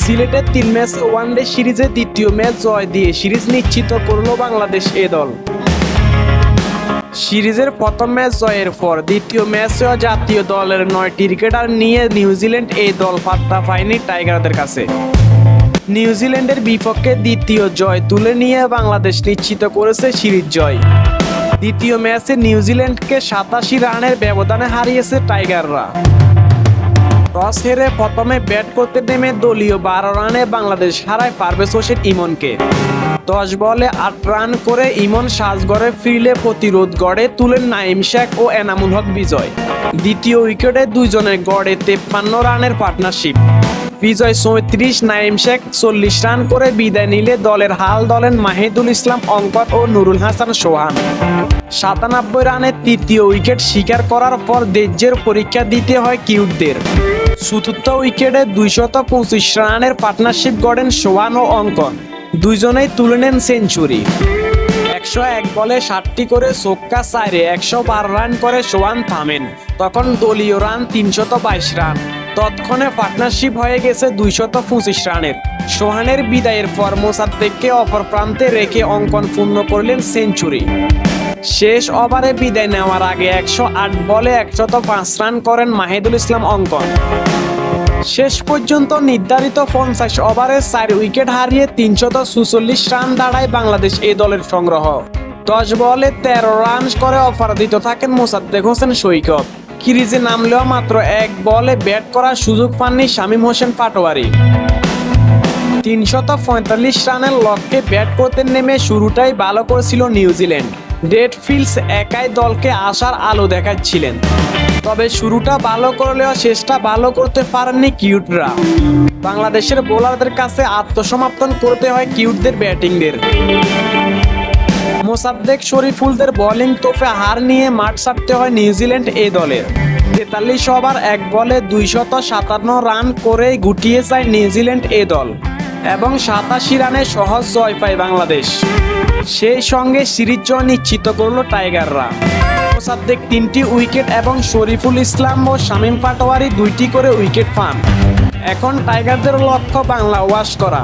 সিলেটের তিন match one day সিরিজে দ্বিতীয় ম্যাচ জয় দিয়ে সিরিজ নিশ্চিত করল বাংলাদেশ এ দল। সিরিজের প্রথম ম্যাচ জয়ের পর দ্বিতীয় ম্যাচেও জাতীয় দলের নয়টি ক্রিকেটার নিয়ে নিউজিল্যান্ড এই দল পাত্তা পায়নি টাইগারদের কাছে। নিউজিল্যান্ডের বিপক্ষে দ্বিতীয় জয় তুলে নিয়ে বাংলাদেশ নিশ্চিত করেছে সিরিজ জয়। দ্বিতীয় ম্যাচে নিউজিল্যান্ডকে সাতাশি রানের ব্যবধানে হারিয়েছে টাইগাররা। টস হেরে প্রথমে ব্যাট করতে নেমে দলীয় বারো রানে বাংলাদেশ হারায় পারভেজ হোসেন ইমনকে। দশ বলে আট রান করে ইমন সাজগড়ে ফিরলে প্রতিরোধ গড়ে তুলেন নাইম শেখ ও এনামুল হক বিজয়। দ্বিতীয় উইকেটে দুইজনের গড়ে তেপ্পান্ন রানের পার্টনারশিপ। বিজয় চৌত্রিশ নাইম শেখ চল্লিশ রান করে বিদায় নিলে দলের হাল দলেন মাহিদুল ইসলাম অঙ্কর ও নুরুল হাসান সোহান। সাতানব্বই রানে তৃতীয় উইকেট শিকার করার পর দেজ্যের পরীক্ষা দিতে হয় কিউটদের। চতুর্থ উইকেটে দুইশত পঁচিশ রানের পার্টনারশিপ গড়েন সোহান ও অঙ্কন। দুইজনেই তুলে নেন সেঞ্চুরি। একশো এক বলে ষাটটি করে সোক্কা চাইরে একশো বারো রান করে সোহান থামেন। তখন দলীয় রান তিনশত বাইশ রান। তৎক্ষণে পার্টনারশিপ হয়ে গেছে দুইশত পঁচিশ রানের। সোহানের বিদায়ের পর মোসাদ্দেককে অপর প্রান্তে রেখে অঙ্কন পূর্ণ করলেন সেঞ্চুরি। শেষ ওভারে বিদায় নেওয়ার আগে একশো আট বলে একশত পাঁচ রান করেন মাহিদুল ইসলাম অঙ্কন। শেষ পর্যন্ত নির্ধারিত পঞ্চাশ ওভারে চার উইকেট হারিয়ে তিনশত সুচল্লিশ রান দাঁড়ায় বাংলাদেশ এই দলের সংগ্রহ। দশ বলে তেরো রান করে অপরাজিত থাকেন মোসাদ্দেক হোসেন সৈকত। ক্রিজে নামলেও মাত্র এক বলে ব্যাট করার সুযোগ পাননি শামীম হোসেন পাটোয়ারি। তিনশত পঁয়তাল্লিশ রানের লক্ষ্যে ব্যাট করতে নেমে শুরুটাই ভালো করেছিল নিউজিল্যান্ড। ডেট ফিল্ডস একাই দলকে আসার আলো দেখাচ্ছিলেন। তবে শুরুটা ভালো করলেও শেষটা ভালো করতে পারেননি কিউটরা। বাংলাদেশের বোলারদের কাছে আত্মসমর্পণ করতে হয় কিউটদের ব্যাটিংদের। মোসাদ্দেক শরীফুলদের বোলিং তোফে হার নিয়ে মাঠ ছাড়তে হয় নিউজিল্যান্ড এই দলের তেতাল্লিশ ওভার, এক বলে দুইশত সাতান্ন রান করেই গুটিয়ে যায় নিউজিল্যান্ড এ দল এবং সাতাশি রানে সহজ জয় পায় বাংলাদেশ। সেই সঙ্গে সিরিজ জয় নিশ্চিত করল টাইগাররা। মোসাদ্দেক তিনটি উইকেট এবং শরীফুল ইসলাম ও শামীম পাটোয়ারি দুইটি করে উইকেট পান। এখন টাইগারদের লক্ষ্য বাংলা ওয়াশ করা।